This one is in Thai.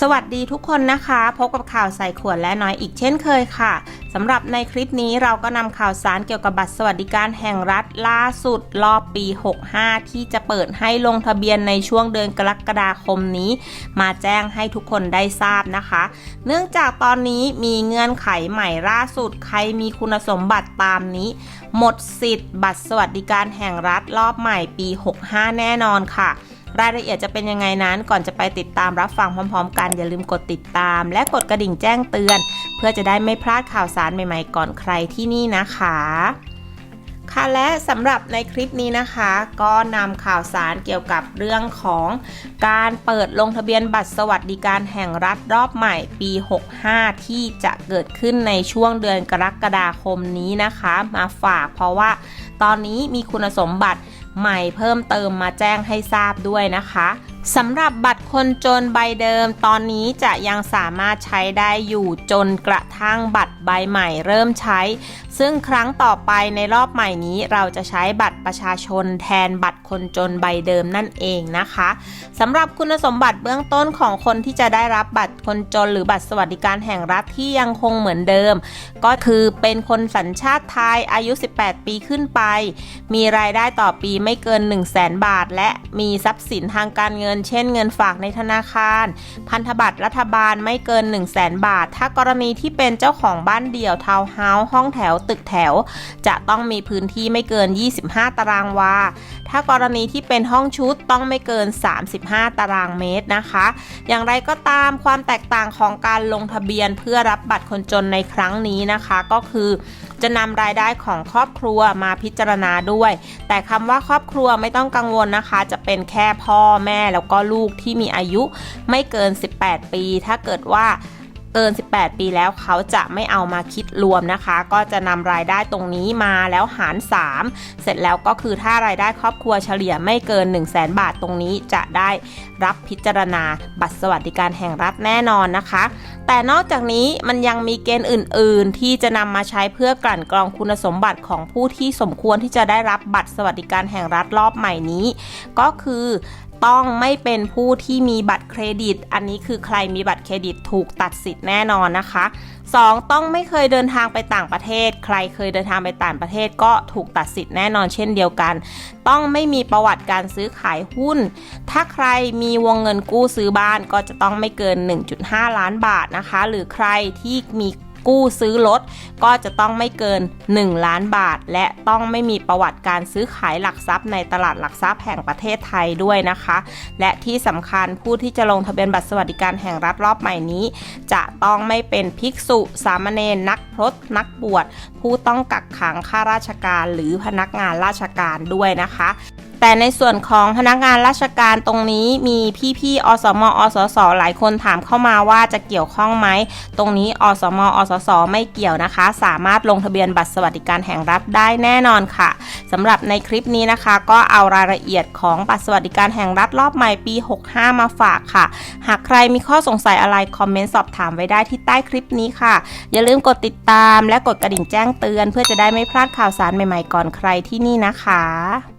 สวัสดีทุกคนนะคะ พบกับข่าวใส่ขวดและน้อยอีกเช่นเคยค่ะสำหรับในคลิปนี้เราก็นำข่าวสารเกี่ยวกับบัตรสวัสดิการแห่งรัฐล่าสุดรอบปี 65 ที่จะเปิดให้ลงทะเบียนในช่วงเดือนกรกฎาคมนี้ มาแจ้งให้ทุกคนได้ทราบนะคะ เนื่องจากตอนนี้มีเงื่อนไขใหม่ล่าสุด ใครมีคุณสมบัติตามนี้ หมดสิทธิ์ บัตรสวัสดิการแห่งรัฐรอบใหม่ปี 65 แน่นอนค่ะ รายละเอียดจะเป็นยังไงนั้น ก่อนจะไปติดตามรับฟังพร้อม ๆ กันอย่าลืมกดติดตาม และกดกระดิ่งแจ้งเตือน เพื่อจะได้ไม่พลาดข่าวสารใหม่ๆ ก่อนใครที่นี่นะคะค่ะและสำหรับในคลิปนี้นะคะ ก็นำข่าวสารเกี่ยวกับเรื่องของการเปิดลงทะเบียนบัตรสวัสดิการแห่งรัฐรอบใหม่ปี 65 ที่จะเกิดขึ้นในช่วงเดือนกรกฎาคมนี้นะคะ มาฝากเพราะว่าตอนนี้มีคุณสมบัติ ใหม่เพิ่มเติมมาแจ้งให้ทราบด้วยนะคะ สำหรับบัตรคนจนใบเดิมตอนนี้จะยังสามารถใช้ได้อยู่จนกระทั่งบัตรใบใหม่เริ่มใช้ ซึ่งครั้งต่อไปในรอบใหม่นี้เราจะใช้บัตรประชาชนแทนบัตรคนจนใบเดิมนั่นเองนะคะสำหรับคุณสมบัติเบื้องต้นของคนที่จะได้รับบัตรคนจนหรือบัตรสวัสดิการแห่งรัฐที่ยังคงเหมือนเดิม ก็คือเป็นคนสัญชาติไทยอายุ 18 ปีขึ้นไป มีรายได้ต่อปีไม่เกิน 1 0 0 0 0แบาท และมีทรัพย์สินทางการเงินเช่นเงินฝากในธนาคาร พันธบัตรรัฐบาลไม่เกิน 1 0 0 0 0แบาท ถ้ากรณีที่เป็นเจ้าของบ้านเดี่ยวทาวน์เฮาส์ห้องแถวตึกแถว จะต้องมีพื้นที่ไม่เกิน 25 ตารางวา ถ้ากรณีที่เป็นห้องชุดต้องไม่เกิน 35 ตารางเมตรนะคะ อย่างไรก็ตามความแตกต่างของการลงทะเบียนเพื่อรับบัตรคนจนในครั้งนี้นะคะก็คือจะนำรายได้ของครอบครัวมาพิจารณาด้วย แต่คำว่าครอบครัวไม่ต้องกังวลนะคะ จะเป็นแค่พ่อแม่แล้วก็ลูกที่มีอายุไม่เกิน 18 ปี ถ้าเกิดว่าเกิน 18 ปีแล้วเขาจะไม่เอามาคิดรวมนะคะ ก็จะนำรายได้ตรงนี้มาแล้วหาร 3 เสร็จแล้วก็คือถ้ารายได้ครอบครัวเฉลี่ยไม่เกิน 1 0 0 0 0แบาทตรงนี้จะได้รับพิจารณาบัตรสวัสดิการแห่งรัฐแน่นอนนะคะ แต่นอกจากนี้มันยังมีเกณฑ์อื่น ๆ ที่จะนำมาใช้เพื่อกลั่นกรองคุณสมบัติของผู้ที่สมควรที่จะได้รับบัตรสวัสดิการแห่งรัฐรอบใหม่นี้ ก็คือ ต้องไม่เป็นผู้ที่มีบัตรเครดิต อันนี้คือใครมีบัตรเครดิตถูกตัดสิทธิ์แน่นอนนะคะ 2. ต้องไม่เคยเดินทางไปต่างประเทศ ใครเคยเดินทางไปต่างประเทศก็ถูกตัดสิทธิ์แน่นอนเช่นเดียวกัน ต้องไม่มีประวัติการซื้อขายหุ้น ถ้าใครมีวงเงินกู้ซื้อบ้านก็จะต้องไม่เกิน 1.5 ล้านบาทนะคะ หรือใครที่มี กู้ซื้อรถก็จะต้องไม่เกิน 1 ล้านบาท และต้องไม่มีประวัติการซื้อขายหลักทรัพย์ในตลาดหลักทรัพย์แห่งประเทศไทยด้วยนะคะ และที่สำคัญผู้ที่จะลงทะเบียนบัตรสวัสดิการแห่งรัฐรอบใหม่นี้ จะต้องไม่เป็นภิกษุ สามเณรนักพรตนักบวช ผู้ต้องกักขังข้าราชการหรือพนักงานราชการด้วยนะคะ แต่ในส่วนของพนักงานราชการตรงนี้มีพี่ๆอสมอสสหลายคนถามเข้ามาว่าจะเกี่ยวข้องไหม ตรงนี้อสมอสสไม่เกี่ยวนะคะ สามารถลงทะเบียนบัตรสวัสดิการแห่งรัฐได้แน่นอนค่ะสำหรับในคลิปนี้นะคะ ก็เอารายละเอียดของบัตรสวัสดิการแห่งรัฐรอบใหม่ปี 65 มาฝากค่ะ หากใครมีข้อสงสัยอะไรคอมเมนต์สอบถามไว้ได้ที่ใต้คลิปนี้ค่ะ อย่าลืมกดติดตามและกดกระดิ่งแจ้งเตือน เพื่อจะได้ไม่พลาดข่าวสารใหม่ๆก่อนใครที่นี่นะคะ